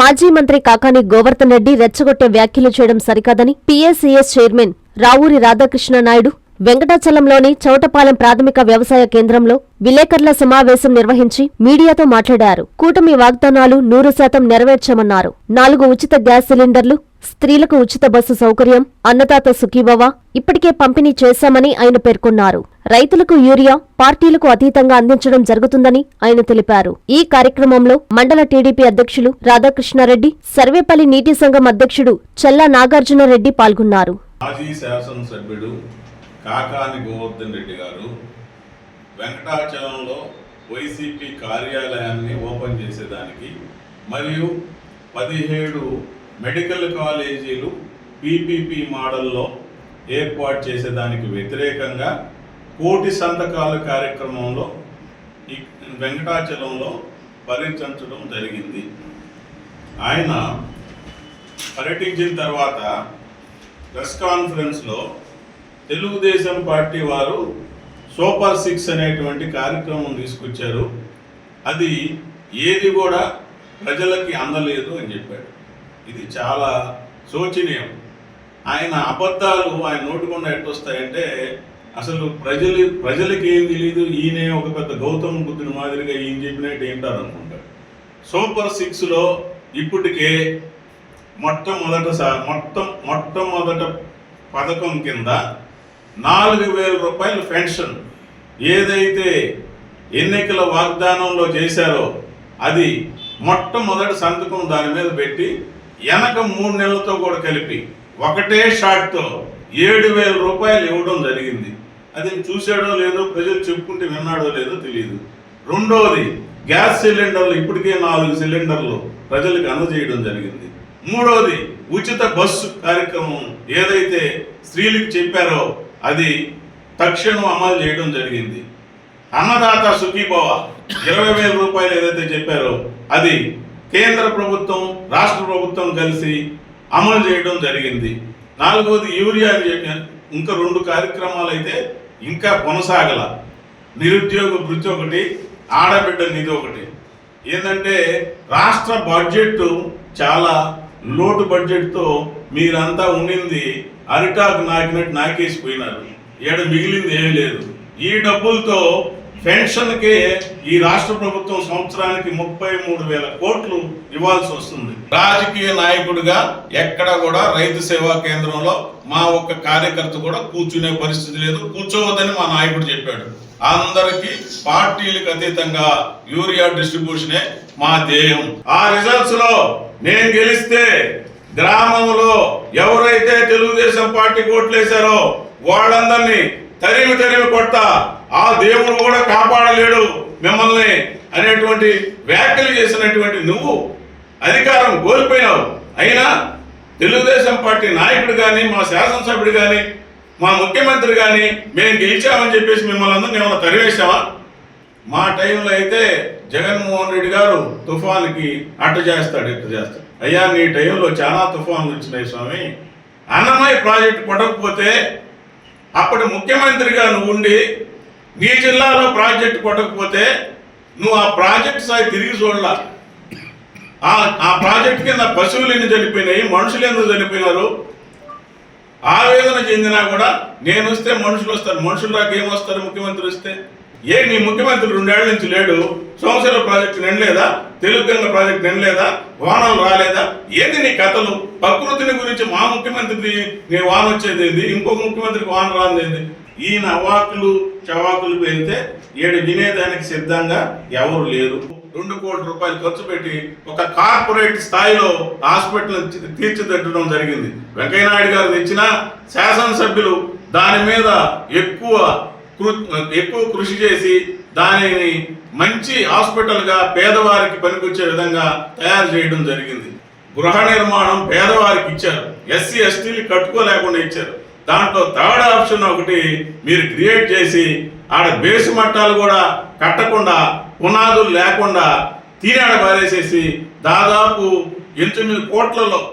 మాజీ మంత్రి కాకాని గోవర్ధన్ రెడ్డి రెచ్చగొట్టే వ్యాఖ్యలు చేయడం సరికాదని పీఏసీఎస్ చైర్మన్ రావూరి రాధాకృష్ణ నాయుడు వెంకటాచలంలోని చౌటపాలెం ప్రాథమిక వ్యవసాయ కేంద్రంలో విలేకరుల సమావేశం నిర్వహించి మీడియాతో మాట్లాడారు. కూటమి వాగ్దానాలు నూరు శాతం నెరవేర్చామన్నారు. నాలుగు ఉచిత గ్యాస్ సిలిండర్లు స్త్రీలకు ఉచిత బస్సు సౌకర్యం అన్నదాత సుఖీభవ ఇప్పటికే పంపిణీ చేశామని ఆయన పేర్కొన్నారు. రైతులకు యూరియా పార్టీలకు అతీతంగా అందించడం జరుగుతుందని ఆయన తెలిపారు. ఈ కార్యక్రమంలో మండల టీడీపీ అధ్యక్షులు రాధాకృష్ణారెడ్డి సర్వేపల్లి నీటి సంఘం అధ్యక్షుడు చల్లా నాగార్జునరెడ్డి పాల్గొన్నారు. కాకాని గోవర్ధన్ రెడ్డి గారు వెంకటాచలంలో వైసీపీ కార్యాలయాన్ని ఓపెన్ చేసేదానికి మరియు పదిహేడు మెడికల్ కాలేజీలు పీపీపీ మోడల్లో ఏర్పాటు చేసేదానికి వ్యతిరేకంగా కోటి సంతకాల కార్యక్రమంలో ఈ వెంకటాచలంలో పర్యటించడం జరిగింది. ఆయన పర్యటించిన తర్వాత ప్రెస్ కాన్ఫరెన్స్లో తెలుగుదేశం పార్టీ వారు సూపర్ సిక్స్ అనేటువంటి కార్యక్రమం తీసుకొచ్చారు. అది ఏది కూడా ప్రజలకి అందలేదు అని చెప్పాడు ఇది చాలా శోచనీయం. ఆయన అబద్ధాలు ఆయన నోటుకుండా ఎట్టొస్తాయంటే అసలు ప్రజలు ప్రజలకి ఏం తెలియదు ఈయనే ఒక పెద్ద గౌతమ బుద్ధుని మాదిరిగా ఈయన చెప్పినట్టు ఏంటారు అనుకుంటారు సూపర్ సిక్స్లో ఇప్పటికే మొట్టమొదటిసారి మొత్తం మొట్టమొదట పథకం కింద నాలుగు వేల రూపాయలు పెన్షన్. ఏదైతే ఎన్నికల వాగ్దానంలో చేశారో అది మొట్టమొదటి సంతకం దాని మీద పెట్టి వెనక మూడు నెలలతో కూడా కలిపి ఒకటే షాట్తో ఏడు వేల రూపాయలు ఇవ్వడం జరిగింది. అది చూసాడో లేదో ప్రజలు చెప్పుకుంటే విన్నాడో లేదో తెలియదు. రెండోది గ్యాస్ సిలిండర్లు ఇప్పటికే నాలుగు సిలిండర్లు ప్రజలకు అందజేయడం జరిగింది. మూడోది ఉచిత బస్సు కార్యక్రమం ఏదైతే స్త్రీలకు చెప్పారో అది తక్షణం అమలు చేయడం జరిగింది. అన్నదాత సుఖీభవ ఇరవై వేల రూపాయలు ఏదైతే చెప్పారో అది కేంద్ర ప్రభుత్వం రాష్ట్ర ప్రభుత్వం కలిసి అమలు చేయడం జరిగింది. నాలుగవది యూరియా అని చెప్పి ఇంకా రెండు కార్యక్రమాలు అయితే ఇంకా కొనసాగల. నిరుద్యోగ వృత్తి ఒకటి ఆడబిడ్డ నిధి ఒకటి. ఏంటంటే రాష్ట్ర బడ్జెట్ చాలా లోటు బడ్జెట్తో మీరంతా ఉండింది. అరిటాకు నాకినట్టు నాకేసిపోయినారు ఏడ మిగిలింది ఏమీ లేదు. ఈ డబ్బులతో పెన్షన్కే ఈ రాష్ట్ర ప్రభుత్వం సంవత్సరానికి ముప్పై మూడు వేల కోట్లు ఇవ్వాల్సి వస్తుంది. రాజకీయ నాయకుడిగా ఎక్కడ కూడా రైతు సేవా కేంద్రంలో మా ఒక్క కార్యకర్త కూడా కూర్చునే పరిస్థితి లేదు. కూర్చోవద్దని మా నాయకుడు చెప్పాడు. అందరికీ పార్టీలకు అతీతంగా యూరియా డిస్ట్రిబ్యూషనే మా ధ్యేయం. ఆ రిజల్ట్స్లో నేను గెలిస్తే గ్రామంలో ఎవరైతే తెలుగుదేశం పార్టీ ఓట్లేశారో వాళ్ళందరినీ తరిమి తరిమి కొడతా ఆ దేవుడు కూడా కాపాడలేడు మిమ్మల్ని అనేటువంటి వ్యాఖ్యలు చేసినటువంటి నువ్వు అధికారం కోల్పోయినావు. అయినా తెలుగుదేశం పార్టీ నాయకుడు కానీ మా శాసనసభ్యుడు కానీ మా ముఖ్యమంత్రి కానీ మేము గెలిచామని చెప్పేసి మిమ్మల్ని అందరినీ ఏమైనా తరివేశావా మా టైంలో అయితే జగన్మోహన్ రెడ్డి గారు తుఫాన్కి అట్ట చేస్తాడు ఇట్ట చేస్తాడు. అయ్యా నీ టైంలో చాలా తుఫాన్లు వచ్చినాయి స్వామి. అన్నమయ్య ప్రాజెక్టు కొట్టకపోతే అప్పటి ముఖ్యమంత్రిగా నువ్వు ఉండి నీ జిల్లాలో ప్రాజెక్టు కొట్టకపోతే నువ్వు ఆ ప్రాజెక్ట్ స్థాయి తిరిగి చూడలా. ఆ ఆ ప్రాజెక్ట్ కింద పశువులు ఎన్ని చనిపోయినాయి మనుషులు ఎందుకు చనిపోయినారు? ఆవేదన చెందినా కూడా నేను వస్తే మనుషులు వస్తారు మనుషులు రాక ఏమొస్తారు ముఖ్యమంత్రి వస్తే? ఏ నీ ముఖ్యమంత్రి రెండేళ్ళ నుంచి లేడు సంవత్సర ప్రాజెక్టు నిండలేదా తెలుగు గంగ ప్రాజెక్టు నిండలేదా వానలు రాలేదా? ఏంది నీ కథలు? ప్రకృతిని గురించి మా ముఖ్యమంత్రికి నీ వాన వచ్చేది ఏంది? ఇంకొక ముఖ్యమంత్రికి వాన రాంది ఏంది? ఈయన అవాకులు చవాకులు పెడితే ఏడు వినేదానికి సిద్ధంగా ఎవరు లేరు. రెండు కోట్ల రూపాయలు ఖర్చు పెట్టి ఒక కార్పొరేట్ స్థాయిలో హాస్పిటల్ తీర్చిదిద్దడం జరిగింది. వెంకయ్యనాయుడు గారు తెచ్చిన శాసనసభ్యులు దాని మీద ఎక్కువ ఎక్కువ కృషి చేసి దానిని మంచి హాస్పిటల్గా పేదవారికి పనికొచ్చే విధంగా తయారు చేయడం జరిగింది. గృహ నిర్మాణం పేదవారికి ఇచ్చారు. ఎస్సీ ఎస్టీలు కట్టుకోలేకుండా ఇచ్చారు. దాంట్లో థర్డ్ ఆప్షన్ ఒకటి మీరు క్రియేట్ చేసి ఆడ బేసు మట్టాలు కూడా కట్టకుండా పునాదులు లేకుండా తీరాడ పారేసేసి దాదాపు ఎనిమిది కోట్లలో